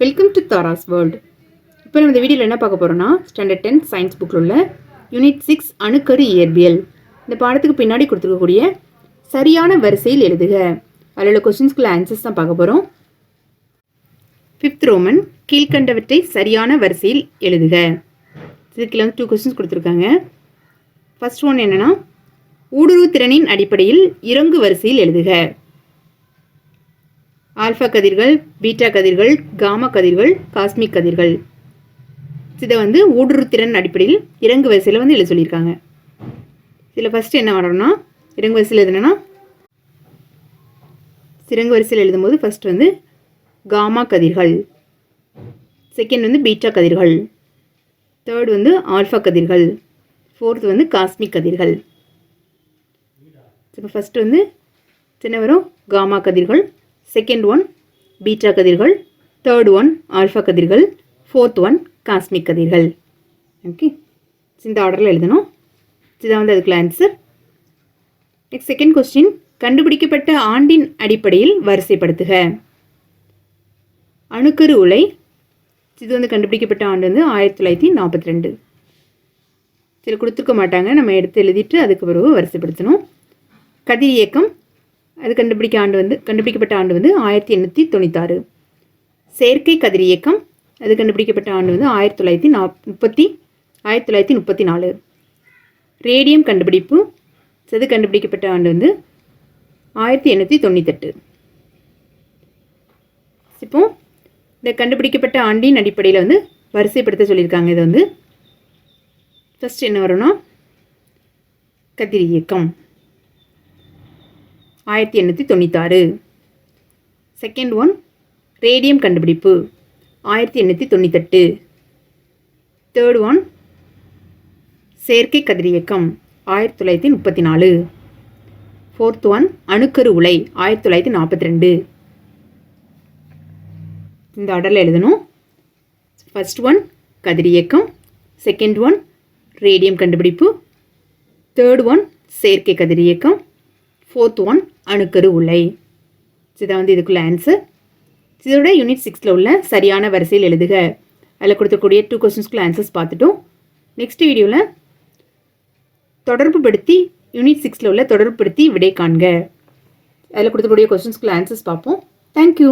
Welcome to Tara's world இப்போ நம்ம இந்த வீடியோவில் என்ன பார்க்க போகிறோம்னா ஸ்டாண்டர்ட் டென் சயின்ஸ் புக்கில் உள்ள யூனிட் சிக்ஸ் அணுக்கரு இயற்பியல். இந்த பாடத்துக்கு பின்னாடி கொடுத்துருக்கக்கூடிய சரியான வரிசையில் எழுதுக. அதில் உள்ள கொஸ்டின்ஸ்குள்ள ஆன்சர்ஸ் தான் பார்க்க போகிறோம் ஃபிஃப்த் ரோமன் கீழ்கண்டவற்றை சரியான வரிசையில் எழுதுக. இதுக்கில் வந்து டூ கொஸ்டின்ஸ் கொடுத்துருக்காங்க. ஃபர்ஸ்ட் ஒன் என்னென்னா ஊடுருவு திறனின் அடிப்படையில் இறங்கு வரிசையில் எழுதுக. ஆல்ஃபா கதிர்கள் பீட்டா கதிர்கள் காமா கதிர்கள் காஸ்மிக் கதிர்கள். இதை வந்து ஊடுருத்திறன் அடிப்படையில் இறங்கு வரிசையில் வந்து எழுத சொல்லியிருக்காங்க. இதில் ஃபஸ்ட்டு என்ன வரணும்னா இறங்கு வரிசையில் எதுனா சிறங்கு வரிசையில் எழுதும்போது ஃபஸ்ட் வந்து காமா கதிர்கள். செகண்ட் வந்து பீட்டா கதிர்கள். தேர்ட் வந்து ஆல்ஃபா கதிர்கள். ஃபோர்த் வந்து காஸ்மிக் கதிர்கள். இப்போ ஃபஸ்ட்டு வந்து சின்ன வரும்? காமா கதிர்கள். செகண்ட் ஒன் பீட்டா கதிர்கள். தேர்ட் ஒன் ஆல்ஃபா கதிர்கள். ஃபோர்த் ஒன் காஸ்மிக் கதிர்கள். ஓகே இந்த ஆர்டரில் எழுதணும். இதுதான் வந்து அதுக்குள்ள ஆன்சர் நெக்ஸ்ட் செகண்ட் கொஸ்டின் கண்டுபிடிக்கப்பட்ட ஆண்டின் அடிப்படையில் வரிசைப்படுத்துக. அணுக்கரு உலை. இது வந்து கண்டுபிடிக்கப்பட்ட ஆண்டு வந்து ஆயிரத்தி தொள்ளாயிரத்தி நாற்பத்தி ரெண்டு சில கொடுத்துருக்க மாட்டாங்க. நம்ம எடுத்து எழுதிட்டு அதுக்கு பிறகு வரிசைப்படுத்தணும். கதிர் இயக்கம் அது கண்டுபிடிக்க ஆண்டு வந்து கண்டுபிடிக்கப்பட்ட ஆண்டு வந்து ஆயிரத்தி எண்ணூற்றி தொண்ணூத்தாறு. செயற்கை கதிர் இயக்கம் அது கண்டுபிடிக்கப்பட்ட ஆண்டு வந்து ஆயிரத்தி தொள்ளாயிரத்தி நா முப்பத்தி ஆயிரத்தி தொள்ளாயிரத்தி முப்பத்தி நாலு. ரேடியம் கண்டுபிடிப்பு அது கண்டுபிடிக்கப்பட்ட ஆண்டு வந்து ஆயிரத்தி எண்ணூற்றி தொண்ணூத்தெட்டு. இப்போ இந்த கண்டுபிடிக்கப்பட்ட ஆண்டின் அடிப்படையில் வந்து வரிசைப்படுத்த சொல்லியிருக்காங்க. இதை வந்து ஃபஸ்ட் என்ன வரும்னா கதிர் இயக்கம். ஆயிரத்தி எண்ணூற்றி தொண்ணூத்தாறு. செகண்ட் ஒன் ரேடியம் கண்டுபிடிப்பு. ஆயிரத்தி எண்ணூற்றி தொண்ணூத்தெட்டு. தேர்ட் ஒன் செயற்கை கதிரியக்கம் ஆயிரத்தி தொள்ளாயிரத்தி முப்பத்தி நாலு. ஃபோர்த் ஒன் அணுக்கரு உலை. ஆயிரத்தி தொள்ளாயிரத்தி நாற்பத்தி ரெண்டு. இந்த ஆர்டரில் எழுதணும். ஃபஸ்ட் ஒன் கதிரியக்கம் செகண்ட் ஒன் ரேடியம் கண்டுபிடிப்பு. தேர்ட் ஒன் செயற்கை கதிரியக்கம் ஃபோர்த் ஒன் அணுக்கரு உலை. இதான் வந்து இதுக்குள்ள ஆன்சர் இதோட யூனிட் சிக்ஸில் உள்ள சரியான வரிசையில் எழுதுக. அதில் கொடுத்தக்கூடிய டூ கொஸ்டின்ஸ்க்குள்ள ஆன்சர்ஸ் பார்த்துட்டோம். நெக்ஸ்ட் வீடியோவில் தொடர்புபடுத்தி யூனிட் சிக்ஸில் உள்ள தொடர்புபடுத்தி விடை காண்க. அதில் கொடுத்தக்கூடிய கொஸ்டின்ஸ்க்குள்ள ஆன்சர்ஸ் பார்ப்போம். தேங்க்யூ